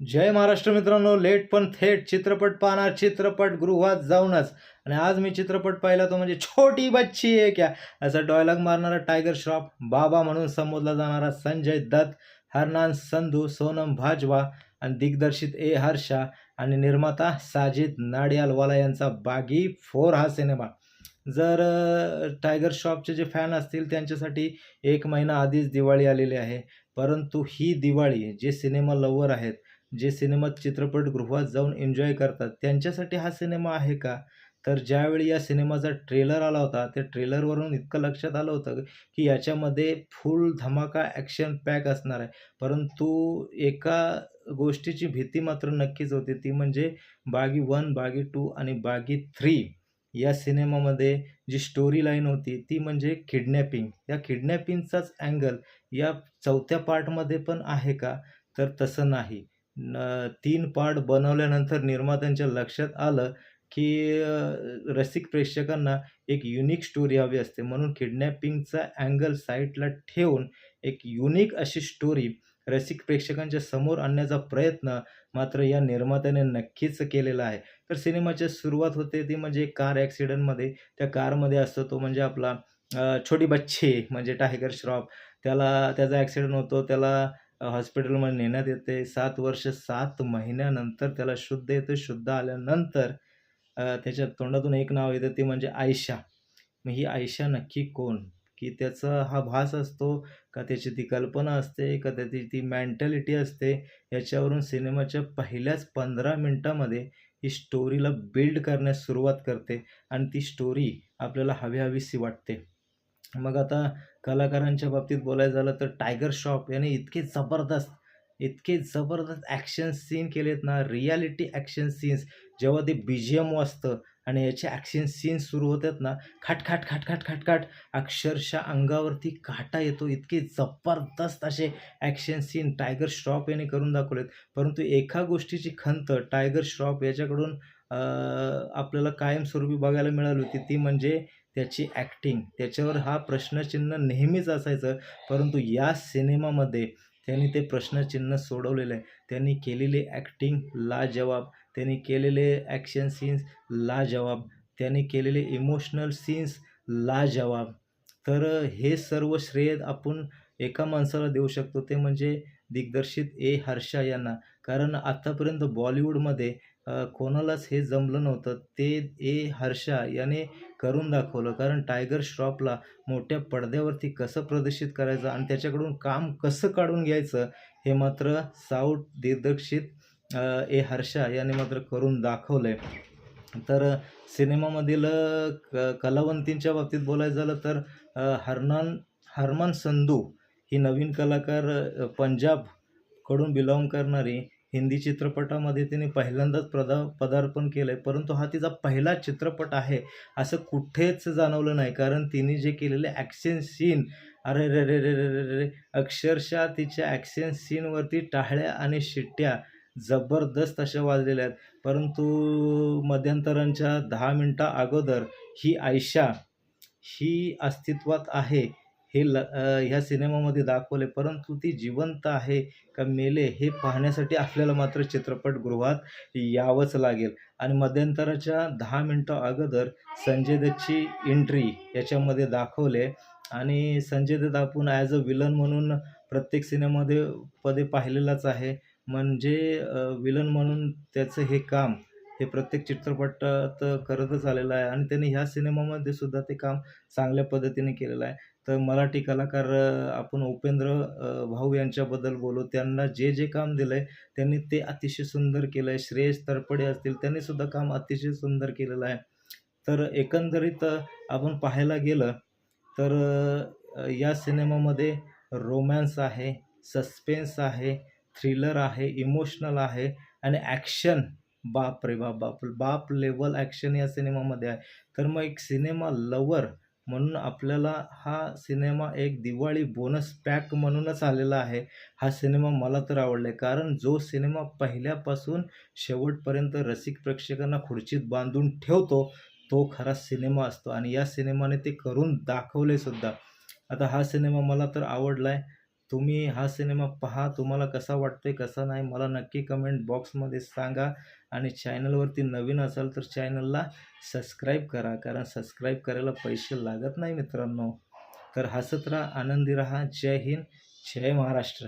जय महाराष्ट्र मित्रांनो लेट पण थेट चित्रपट पाहणार चित्रपटगृहात जाऊनच. आणि आज मी चित्रपट पाहिला तो म्हणजे छोटी बच्ची आहे क्या. असा डॉयलॉग मारणारा टायगर श्रॉफ बाबा म्हणून संबोधला जाणारा संजय दत्त हरनान संधू सोनम भाजवा आणि दिग्दर्शित ए. हर्षा आणि निर्माता साजिद नाडियालवाला यांचा बागी फोर हा सिनेमा. जर टायगर श्रॉफचे जे फॅन असतील त्यांच्यासाठी एक महिना आधीच दिवाळी आलेली आहे. परंतु ही दिवाळी जे सिनेमा लवर आहेत जे सिनेमा चित्रपटगृहात जाऊन एन्जॉय करतात त्यांच्यासाठी हा सिनेमा आहे का? तर ज्यावेळी या सिनेमाचा ट्रेलर आला होता त्या ट्रेलरवरून इतकं लक्षात आलं होतं की याच्यामध्ये फुल धमाका ॲक्शन पॅक असणार आहे. परंतु एका गोष्टीची भीती मात्र नक्कीच होती ती म्हणजे बागी वन बागी टू आणि बागी थ्री या सिनेमामध्ये जी स्टोरी लाईन होती ती म्हणजे किडनॅपिंग या किडनॅपिंगचाच अँगल या चौथ्या पार्टमध्ये पण आहे का? तर तसं नाही. न तीन पार्ट बनवल्यानंतर निर्मात्यांच्या लक्षात आलं की रसिक प्रेक्षकांना एक युनिक स्टोरी हवी असते. म्हणून किडनॅपिंगचा अँगल साईटला ठेवून एक युनिक अशी स्टोरी रसिक प्रेक्षकांच्या समोर आणण्याचा प्रयत्न मात्र या निर्मात्याने नक्कीच केलेला आहे. तर सिनेमाची सुरुवात होते ती म्हणजे कार ॲक्सिडेंटमध्ये त्या कारमध्ये असतो तो म्हणजे आपला छोटी बच्ची म्हणजे टायगर श्रॉफ. त्याला त्याचा ॲक्सिडेंट होतो. त्याला हॉस्पिटलमध्ये नेण्यात येते. सात वर्ष सात महिन्यानंतर त्याला शुद्ध येतं. शुद्ध आल्यानंतर त्याच्या तोंडातून एक नाव येतं ते म्हणजे आयशा. मग ही आयशा नक्की कोण? की त्याचा हा भास असतो का त्याची ती कल्पना असते का त्याची ती मेंटॅलिटी असते? याच्यावरून सिनेमाच्या पहिल्याच पंधरा मिनटामध्ये ही स्टोरीला बिल्ड करण्यास सुरुवात करते. आणि ती स्टोरी आपल्याला हवी हवीशी वाटते. मग आता कलाकारांच्या बाबतीत बोलायचं झालं तर टायगर श्रॉफ याने इतके जबरदस्त इतके जबरदस्त ॲक्शन सीन केलेत ना रियालिटी ॲक्शन सीन्स जेव्हा ते बी जी एम वाजतं आणि याचे ॲक्शन सीन्स सुरू होतात ना खाटखाट खाटखाट खाटखाट अक्षरशः अंगावरती काटा येतो. इतके जबरदस्त असे ॲक्शन सीन टायगर श्रॉफ याने करून दाखवलेत. परंतु एका गोष्टीची खंत टायगर श्रॉफ याच्याकडून आपल्याला कायमस्वरूपी बघायला मिळाली होती. ती म्हणजे त्याची ॲक्टिंग त्याच्यावर हा प्रश्नचिन्ह नेहमीच असायचं. परंतु या सिनेमामध्ये त्यांनी ते प्रश्नचिन्ह सोडवलेलं आहे. त्यांनी केलेली ॲक्टिंग लाजवाब त्यांनी केलेले ॲक्शन सीन्स लाजवाब त्यांनी केलेले इमोशनल सीन्स लाजवाब. तर हे सर्व श्रेय आपण एका माणसाला देऊ शकतो. ते म्हणजे दिग्दर्शित ए. हर्षा यांना. कारण आत्तापर्यंत बॉलिवूडमध्ये कोणालाच हे जमलं नव्हतं. ते ए. हर्षा याने करून दाखवलं. कारण टायगर श्रॉफला मोठ्या पडद्यावरती कसं प्रदर्शित करायचं आणि त्याच्याकडून काम कसं काढून घ्यायचं हे मात्र साऊथ दिग्दर्शित ए. हर्षा याने मात्र करून दाखवलं आहे तर सिनेमामधील क कलावंतींच्या बाबतीत बोलायचं झालं तर हरनान हरमान संधू ही नवीन कलाकार पंजाबकडून बिलॉंग करणारी हिंदी चित्रपटामध्ये तिने पहिल्यांदाच प्रदा पदार्पण केलं आहे परंतु हा तिचा पहिला चित्रपट आहे असं कुठेच जाणवलं नाही. कारण तिने जे केलेले ॲक्शन सीन अरे रे रे रे रे रे रे अक्षरशः तिच्या ॲक्शन सीनवरती टाळ्या आणि शिट्ट्या जबरदस्त अशा वाजलेल्या आहेत. परंतु मध्यंतरांच्या दहा मिनटा अगोदर ही आयशा ही अस्तित्वात आहे. हे ल ह्या सिनेमामध्ये दाखवले परंतु ती जिवंत आहे का मेले हे पाहण्यासाठी आपल्याला मात्र चित्रपटगृहात यावंच लागेल. आणि मध्यंतराच्या दहा मिनटं अगोदर संजय दत्तची एंट्री याच्यामध्ये दाखवले. आणि संजय दत्त आपण ॲज अ विलन म्हणून प्रत्येक सिनेमामध्ये पदे पाहिलेलाच आहे. म्हणजे विलन म्हणून त्याचं हे काम हे प्रत्येक चित्रपटात करतच आलेलं आहे आणि त्याने ह्या सिनेमामध्ये सुद्धा ते काम चांगल्या पद्धतीने केलेलं आहे. तर मराठी कलाकार आपण उपेंद्र भाऊ यांच्याबद्दल बोलू. त्यांना जे जे काम दिलं आहे त्यांनी ते अतिशय सुंदर केलं आहे श्रेयस तरपडे असतील त्यांनी सुद्धा काम अतिशय सुंदर केलेलं आहे. तर एकंदरीत आपण पाहायला गेलं तर या सिनेमामध्ये रोमॅन्स आहे सस्पेन्स आहे थ्रिलर आहे इमोशनल आहे आणि ॲक्शन बाप रे बाप बाप बाप लेवल ॲक्शन या सिनेमामध्ये आहे. तर मग एक सिनेमा लवर म्हणून आपल्याला हा सिनेमा एक दिवाळी बोनस पॅक म्हणूनच आलेला आहे. हा सिनेमा मला तर आवडला आहे कारण जो सिनेमा पहिल्यापासून शेवटपर्यंत रसिक प्रेक्षकांना खुर्चीत बांधून ठेवतो तो खरा सिनेमा असतो. आणि या सिनेमाने ते करून दाखवले सुद्धा. आता हा सिनेमा मला तर आवडला आहे तुम्ही हा सिनेमा पहा तुम्हाला कसा वाटतोय कसा नाही मला नक्की कमेंट बॉक्समध्ये सांगा. आणि चॅनलवरती नवीन असाल तर चॅनलला सबस्क्राईब करा कारण सबस्क्राईब करायला पैसे लागत नाही मित्रांनो. तर हसत राहा आनंदी राहा. जय हिंद जय महाराष्ट्र.